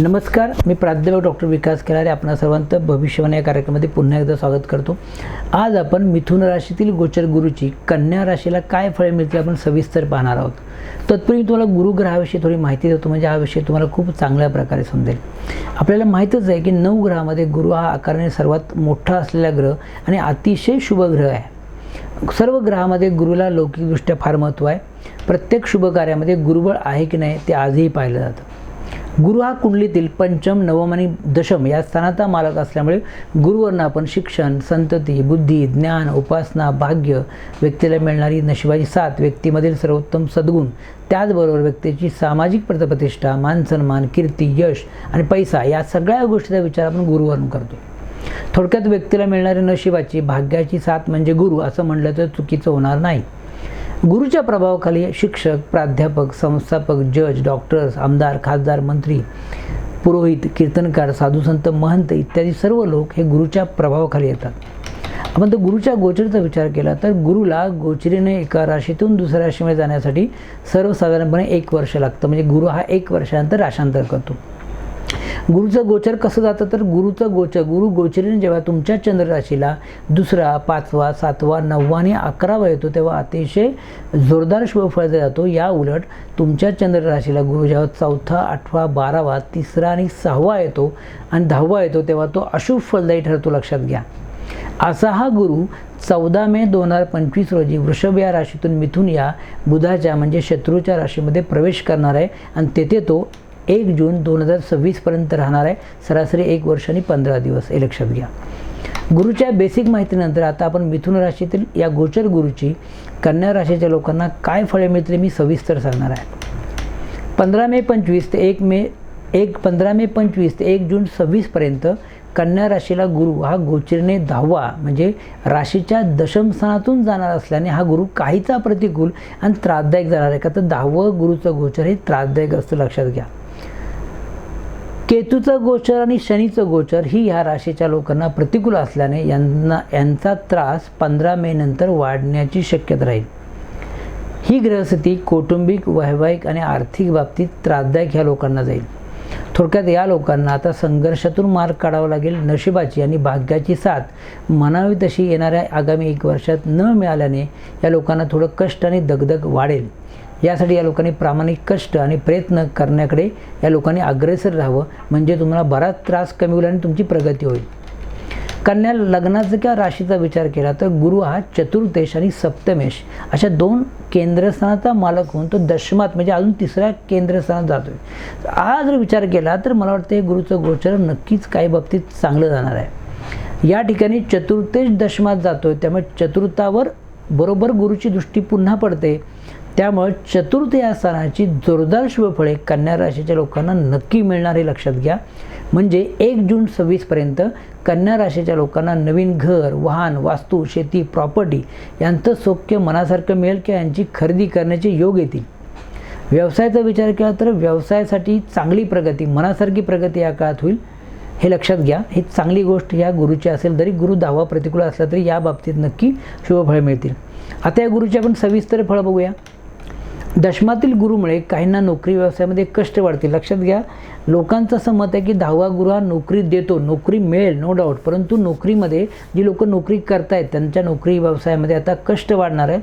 नमस्कार मी प्राध्यापक डॉक्टर विकास केलारे. आपणा सर्वांचं भविष्यवाणी या कार्यक्रमामध्ये पुन्हा एकदा स्वागत करतो. आज आपण मिथुन राशीतील गोचर गुरुची कन्या राशीला काय फळे मिळतील आपण सविस्तर पाहणार आहोत. तत्पूर्वी तुम्हाला गुरुग्रहाविषयी थोडी माहिती देतो म्हणजे हा विषय तुम्हाला खूप चांगल्या प्रकारे समजेल. आपल्याला माहीतच आहे की नऊ ग्रहामध्ये गुरु हा आकाराने सर्वात मोठा असलेला ग्रह आणि अतिशय शुभ ग्रह आहे. सर्व ग्रहामध्ये गुरुला लौकिकदृष्ट्या फार महत्त्व आहे. प्रत्येक शुभ कार्यामध्ये गुरुबळ आहे की नाही ते आजही पाहिलं जातं. गुरु हा कुंडलीतील पंचम नवम आणि दशम या स्थानाचा मालक असल्यामुळे गुरुवरनं आपण शिक्षण संतती बुद्धी ज्ञान उपासना भाग्य व्यक्तीला मिळणारी नशिबाची साथ व्यक्तीमधील सर्वोत्तम सद्गुण त्याचबरोबर व्यक्तीची सामाजिक प्रतिष्ठा मानसन्मान कीर्ती यश आणि पैसा या सगळ्या गोष्टीचा विचार आपण गुरुवरून करतो. थोडक्यात व्यक्तीला मिळणारी नशिबाची भाग्याची साथ म्हणजे गुरु असं म्हणलं तर चुकीचं होणार नाही. गुरुच्या प्रभावाखाली शिक्षक प्राध्यापक संस्थापक जज डॉक्टर्स आमदार खासदार मंत्री पुरोहित कीर्तनकार साधूसंत महंत इत्यादी सर्व लोक हे गुरुच्या प्रभावाखाली येतात. आपण तर गुरुच्या गोचरीचा विचार केला तर गुरुला गोचरीने एका राशीतून दुसऱ्या राशीमध्ये जाण्यासाठी सर्वसाधारणपणे एक वर्ष लागतं. म्हणजे गुरु हा एक वर्षानंतर राशांतर करतो. गुरुचं गोचर कसं जातं? तर गुरुचं गोचर गुरु गोचरीने जेव्हा तुमच्या चंद्रराशीला दुसरा पाचवा सातवा नववा आणि अकरावा येतो तेव्हा अतिशय जोरदार शुभफळ जातो. या उलट तुमच्या चंद्र राशीला गुरु जेव्हा चौथा आठवा बारावा तिसरा आणि सहावा येतो आणि दहावा येतो तेव्हा तो अशुभ फलदायी ठरतो. लक्षात घ्या. असा हा गुरु चौदा मे दोन हजार पंचवीस रोजी वृषभ या राशीतून मिथून या बुधाच्या म्हणजे शत्रूच्या राशीमध्ये प्रवेश करणार आहे. आणि तेथे तो एक जून दोन हजार सव्वीसपर्यंत राहणार आहे. सरासरी एक वर्ष आणि पंधरा दिवस. हे लक्षात घ्या. गुरुच्या बेसिक माहितीनंतर आता आपण मिथुन राशीतील या गोचर गुरुची कन्या राशीच्या लोकांना काय फळे मिळतील मी सविस्तर सांगणार आहे. पंधरा मे पंचवीस ते एक मे एक पंधरा मे पंचवीस ते एक जून सव्वीसपर्यंत कन्या राशीला गुरु हा गोचरीने दहावा म्हणजे राशीच्या दशमस्थानातून जाणार असल्याने हा गुरु काहीचा प्रतिकूल आणि त्रासदायक जाणार आहे. का तर दहावं गुरुचं गोचर हे त्रासदायक असतं लक्षात घ्या. केतूचं गोचर आणि शनीचं गोचर ही ह्या राशीच्या लोकांना प्रतिकूल असल्याने यांना यांचा त्रास पंधरा मे नंतर वाढण्याची शक्यता राहील. ही ग्रहस्थिती कौटुंबिक वैवाहिक आणि आर्थिक बाबतीत त्रासदायक ह्या लोकांना जाईल. थोडक्यात या लोकांना आता संघर्षातून मार्ग काढावा लागेल. नशिबाची आणि भाग्याची साथ म्हणावी तशी येणाऱ्या आगामी एक वर्षात न मिळाल्याने या लोकांना थोडं कष्ट आणि दगदग वाढेल. यासाठी या लोकांनी प्रामाणिक कष्ट आणि प्रयत्न करण्याकडे या लोकांनी अग्रेसर राहावं म्हणजे तुम्हाला बराच त्रास कमी होईल आणि तुमची प्रगती होईल. कन्या लग्नाचा किंवा राशीचा विचार केला तर गुरु हा चतुर्देश आणि सप्तमेश अशा दोन केंद्रस्थानाचा मालक होऊन तो दशमात म्हणजे अजून तिसऱ्या केंद्रस्थानात जातोय. हा जर विचार केला तर मला वाटतं गुरुचं गोचर नक्कीच काही बाबतीत चांगलं जाणार आहे. या ठिकाणी चतुर्देश दशमात जातोय त्यामुळे चतुर्थावर बरोबर गुरुची दृष्टी पुन्हा पडते. त्यामुळे चतुर्थ या जोरदार शुभफळे कन्या राशीच्या लोकांना नक्की मिळणार हे लक्षात घ्या. म्हणजे एक जून सव्वीसपर्यंत कन्या राशीच्या लोकांना नवीन घर वाहन वास्तू शेती प्रॉपर्टी यांचं सौख्य मनासारखं मिळेल किंवा यांची खरेदी करण्याचे योग येतील व्यवसायाचा विचार केला तर व्यवसायासाठी चांगली प्रगती मनासारखी प्रगती या काळात होईल हे लक्षात घ्या. ही चांगली गोष्ट या गुरुची असेल तरी गुरु दहावा प्रतिकूल असला तरी या बाबतीत नक्की शुभफळ मिळतील. आता या गुरुची आपण सविस्तर फळं बघूया. दशमातील गुरुमुळे काहींना नोकरी व्यवसायामध्ये कष्ट वाढतील लक्षात घ्या लोकांचं असं मत आहे की दहावा गुरु हा नोकरी देतो नोकरी मिळेल नो डाऊट परंतु नोकरीमध्ये जी लोक नोकरी करतायत त्यांच्या नोकरी व्यवसायामध्ये आता कष्ट वाढणार आहेत.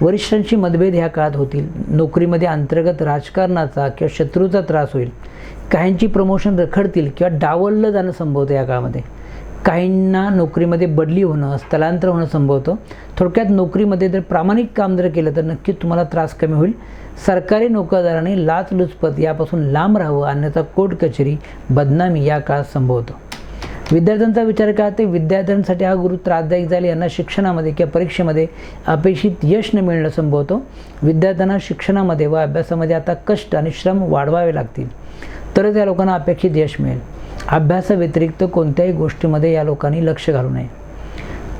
वरिष्ठांशी मतभेद ह्या काळात होतील. नोकरीमध्ये अंतर्गत राजकारणाचा किंवा शत्रूचा त्रास होईल. काहींची प्रमोशन रखडतील किंवा डावललं जाणं संभवतं या काळामध्ये. काहींना नोकरीमध्ये बदली होणं स्थलांतर होणं संभवतं. थोडक्यात नोकरीमध्ये जर प्रामाणिक काम जर केलं तर नक्कीच तुम्हाला त्रास कमी होईल. सरकारी नोकरदाराने लाचलुचपत यापासून लांब राहावं अन्यथा कोर्ट कचेरी बदनामी या काळात संभवतं. विद्यार्थ्यांचा विचार काय ते विद्यार्थ्यांसाठी हा गुरु त्रासदायक झाले यांना शिक्षणामध्ये किंवा परीक्षेमध्ये अपेक्षित यश न मिळणं संभवतो. विद्यार्थ्यांना शिक्षणामध्ये व अभ्यासामध्ये आता कष्ट आणि श्रम वाढवावे लागतील. तरच या लोकांना अपेक्षित यश मिळेल. अभ्यासाव्यतिरिक्त कोणत्याही गोष्टीमध्ये या लोकांनी लक्ष घालू नये.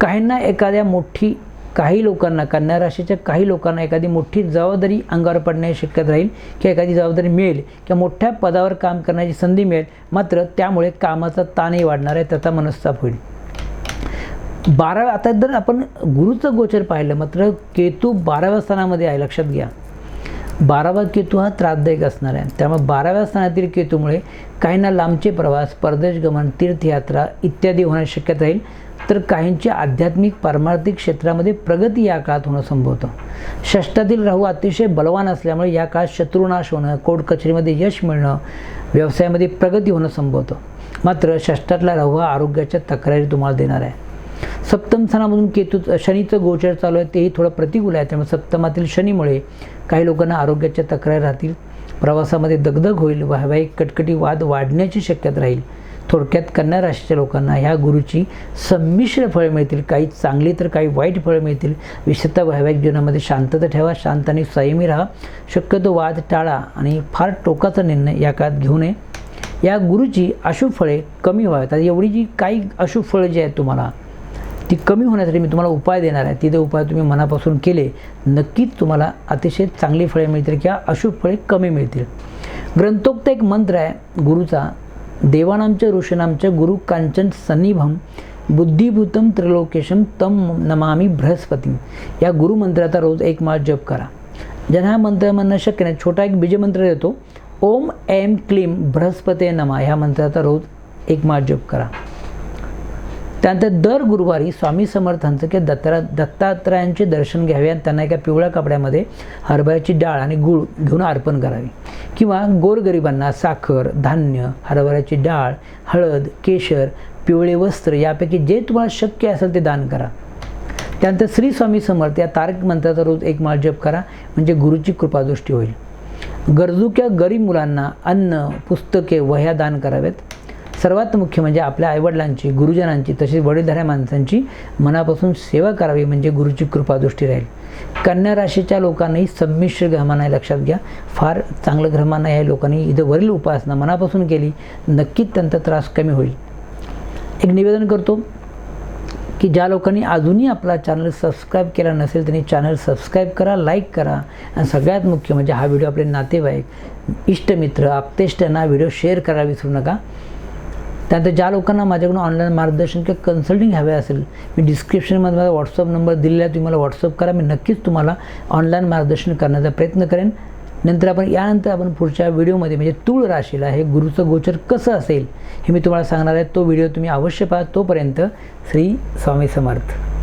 काहींना एखाद्या मोठी काही लोकांना कन्या राशीच्या काही लोकांना एखादी मोठी जबाबदारी अंगावर पडण्याची शक्यता राहील किंवा एखादी जबाबदारी मिळेल किंवा मोठ्या पदावर काम करण्याची संधी मिळेल. मात्र त्यामुळे कामाचा ताणही वाढणार आहे त्याचा मनस्ताप होईल. बाराव्या आता जर आपण गुरुचं गोचर पाहिलं मात्र केतू बाराव्या स्थानामध्ये आहे लक्षात घ्या. बारावा केतू हा त्रासदायक असणार आहे. त्यामुळे बाराव्या स्थानातील केतूमुळे काहींना लांबचे प्रवास परदेश गमन तीर्थयात्रा इत्यादी होण्याची शक्यता राहील तर काहींची आध्यात्मिक पारमार्थिक क्षेत्रामध्ये प्रगती या काळात होणं संभवतं. षष्टातील राहू अतिशय बलवान असल्यामुळे या काळात शत्रुनाश होणं कोर्ट कचेरीमध्ये यश मिळणं व्यवसायामध्ये प्रगती होणं संभवतं. मात्र षष्टातला राहू हा आरोग्याच्या तक्रारी तुम्हाला देणार आहे. सप्तम स्थानामधून केतू शनीचं गोचर चालू आहे तेही थोडं प्रतिकूल आहे. त्यामुळे सप्तमातील शनीमुळे काही लोकांना आरोग्याच्या तक्रारी राहतील. प्रवासामध्ये दगदग होईल. वैवाहिक कटकटी वाद वाढण्याची शक्यता राहील. थोडक्यात कन्या राशीच्या लोकांना ह्या गुरुची संमिश्र फळं मिळतील. काही चांगली तर काही वाईट फळं मिळतील. विशेषतः वैवाहिक जीवनामध्ये शांतता ठेवा शांत आणि संयमी राहा. शक्यतो वाद टाळा आणि फार टोकाचा निर्णय या काळात घेऊ नये. या गुरुची अशुभ फळे कमी व्हावेत. आता एवढी जी काही अशुभ फळं जी आहेत तुम्हाला ती कमी होण्यासाठी मी तुम्हाला उपाय देणार आहे. तिथे उपाय तुम्ही मनापासून केले नक्कीच तुम्हाला अतिशय चांगली फळे मिळतील किंवा अशुभ फळे कमी मिळतील. ग्रंथोक्त एक मंत्र आहे गुरुचा देवानामच्या ऋषीनामच्या गुरु कांचन सन्निभम बुद्धिभूतम त्रिलोकेशम तम नमामी बृहस्पती. या गुरुमंत्राचा रोज एक माळ जप करा. ज्यांना हा मंत्र म्हणणं शक्य नाही छोटा एक बीजमंत्र देतो. ओम एम क्लीम बृहस्पते नमा. ह्या मंत्राचा रोज एक माळ जप करा. त्यानंतर दर गुरुवारी स्वामी समर्थांचं किंवा दत्तरा दत्तात्रयांचे दर्शन घ्यावे आणि त्यांना एका पिवळ्या कपड्यामध्ये हरभऱ्याची डाळ आणि गूळ घेऊन अर्पण करावी. किंवा गोरगरिबांना साखर धान्य हरभऱ्याची डाळ हळद केशर पिवळे वस्त्र यापैकी जे तुम्हाला शक्य असेल ते दान करा. त्यानंतर श्री स्वामी समर्थ या तारक मंत्राचा रोज एक माळ जप करा म्हणजे गुरुची कृपादृष्टी होईल. गरजू किंवा गरीब मुलांना अन्न पुस्तके वह्या दान करावेत. सर्वात मुख्य म्हणजे आपल्या आईवडिलांची गुरुजनांची तसेच वडीलधाऱ्या माणसांची मनापासून सेवा करावी म्हणजे गुरुची कृपादृष्टी राहील. कन्या राशीच्या लोकांनाही संमिश्र ग्रहमान आहे लक्षात घ्या. फार चांगलं ग्रहमान आहे लोकांनी इथं वरील उपासना मनापासून केली नक्कीच त्यांचा त्रास कमी होईल. एक निवेदन करतो की ज्या लोकांनी अजूनही आपला चॅनल सबस्क्राईब केला नसेल त्यांनी चॅनल सबस्क्राईब करा लाईक करा. आणि सगळ्यात मुख्य म्हणजे हा व्हिडिओ आपले नातेवाईक इष्टमित्र आप्तेष्टांना व्हिडिओ शेअर करायला विसरू नका. त्यानंतर ज्या लोकांना माझ्याकडून ऑनलाईन मार्गदर्शन किंवा कन्सल्टिंग हवे असेल मी डिस्क्रिप्शनमध्ये माझा व्हॉट्सअप नंबर दिलेला आहे तुम्ही मला व्हॉट्सअप करा मी नक्कीच तुम्हाला ऑनलाईन मार्गदर्शन करण्याचा प्रयत्न करेन. नंतर आपण यानंतर आपण पुढच्या व्हिडिओमध्ये म्हणजे तूळ राशीला हे गुरुचं गोचर कसं असेल हे मी तुम्हाला सांगणार आहे. तो व्हिडिओ तुम्ही अवश्य पहा. तोपर्यंत श्री स्वामी समर्थ.